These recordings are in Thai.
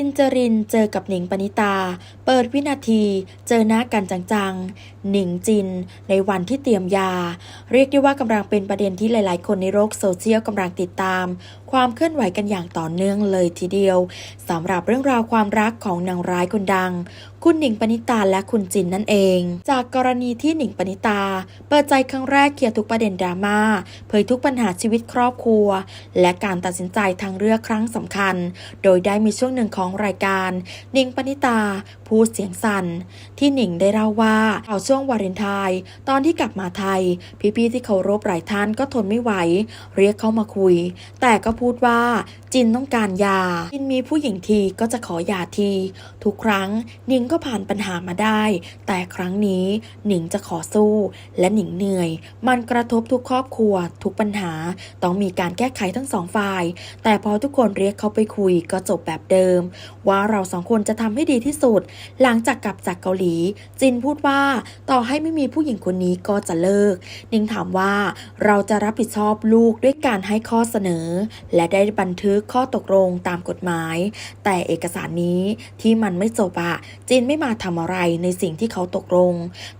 จินจรินเจอกับหนิงปณิตา เปิดวินาทีเจอหน้ากันจังๆ หนิงจินในวันที่เตรียมยา เรียกได้ว่ากำลังเป็นประเด็นที่หลายๆ คนในโลกโซเชียลกำลังติดตาม ความเคลื่อนไหวกันอย่างต่อเนื่องเลยทีเดียวสำหรับเรื่องราวความรักของนางร้ายคนดัง คุณหนิงปณิตาและคุณจินนั่นเอง จากกรณีที่หนิงปณิตา เปิดใจครั้งแรกเคลียร์ทุกประเด็นดราม่าเผยทุกปัญหาชีวิตครอบครัว และการตัดสินใจทางเลือกครั้งสำคัญ โดยได้มีช่วงหนึ่งของรายการนิงปณิตา พูดเสียงสั่น ที่หนิงได้เล่าว่าเอาช่วงวาเลนไทน์ตอนที่กลับมาไทย พี่ๆที่เคารพหลายท่านก็ทนไม่ไหว เรียกเข้ามาคุย แต่ก็พูดว่าจินต้องการยาจินมีผู้หญิงทีก็จะขอยาที ทุกครั้งนิงก็ผ่านปัญหามาได้ แต่ครั้งนี้หนิงจะขอสู้และหนิงเหนื่อย มันกระทบทุกครอบครัว ทุกปัญหา ต้องมีการแก้ไขทั้งสองฝ่าย แต่พอทุกคนเรียกเขาไปคุยก็จบแบบเดิม ว่าเราสองคนจะทำให้ดีที่สุด หลังจากกลับจากเกาหลี จินพูดว่าต่อให้ไม่มีผู้หญิงคนนี้ก็จะเลิกนิงถามว่าเราจะรับผิดชอบลูกด้วยการให้ข้อเสนอ และได้บันทึกข้อตกลงตามกฎหมาย แต่เอกสารนี้ที่มันไม่จบอะจินไม่มาทำอะไรในสิ่งที่เขาตกลง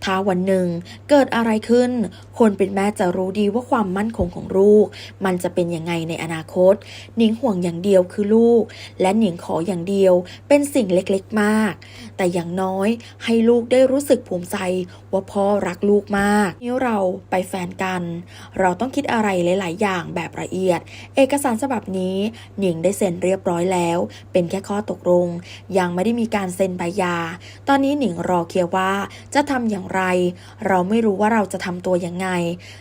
ถ้าวันหนึ่งเกิดอะไรขึ้น คนเป็นแม่จะรู้ดีว่าความมั่นคงของลูก มันจะเป็นยังไงในอนาคต หนิงห่วงอย่างเดียวคือลูก และหนิงขออย่างเดียว เป็นสิ่งเล็กๆมาก แต่อย่างน้อยให้ลูกได้รู้สึกภูมิใจ ว่าพ่อรักลูกมาก นี่เราไปแฟนกัน เราต้องคิดอะไรหลาย ๆ อย่างแบบละเอียด เอกสารฉบับนี้หนิงได้เซ็นเรียบร้อยแล้ว เป็นแค่ข้อตกลง ยังไม่ได้มีการเซ็นใบยา ตอนนี้หนิงรอเคลียร์ว่าจะทำอย่างไร เราไม่รู้ว่าเราจะทำตัวยังไง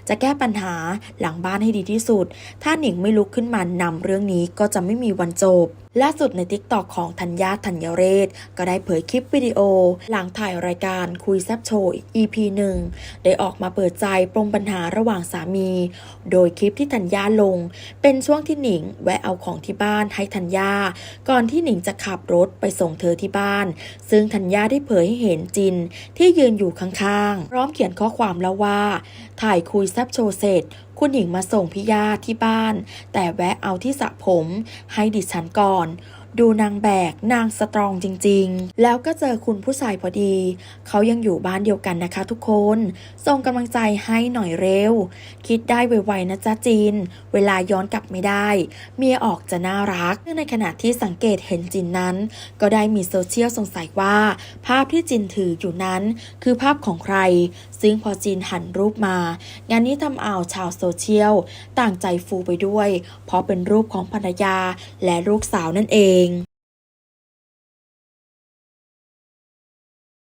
จะแก้ปัญหาหลังบ้านให้ดีที่สุด ถ้าหนิงไม่ลุกขึ้นมานำเรื่องนี้ก็จะไม่มีวันจบ ล่าสุดใน t ิ k t o k ของธัญญาธัญเรศ ก็ได้เผยคลิปวิดีโอ หลังถ่ายรายการคุยแซบโชว์อีก EP หนึ่งได้ออกมาเปิดใจปรมปัญหาระหว่างสามี โดยคลิปที่ธัญญาลง เป็นช่วงที่หนิงแวะเอาของที่บ้านให้ธัญญา ก่อนที่หนิงจะขับรถไปส่งเธอที่บ้าน ซึ่งธัญญาได้เผยให้เห็นจินที่ยืนอยู่ข้างๆ พร้อมเขียนข้อความแล้วว่า ถ่ายคุยแซบโชว์เสร็จ คุณหญิงมาส่งพิยาที่บ้าน แต่แวะเอาที่สระผมให้ดิฉันก่อน ดูนางแบกนางสตรองจริง ๆ แล้วก็เจอคุณผู้ชายพอดี เขายังอยู่บ้านเดียวกันนะคะทุกคน ส่งกำลังใจให้หน่อยเร็ว คิดได้ไวๆนะจ๊ะจีน เวลาย้อนกลับไม่ได้ เมียออกจะน่ารักในขณะที่สังเกตเห็นจินนั้น ก็ได้มีโซเชียลสงสัยว่า ภาพที่จินถืออยู่นั้น คือภาพของใคร ซึ่งพอจินหันรูปมา งานนี้ทำเอาชาวโซเชียลต่างใจฟูไปด้วย เพราะเป็นรูปของภรรยาและลูกสาวนั่นเอง building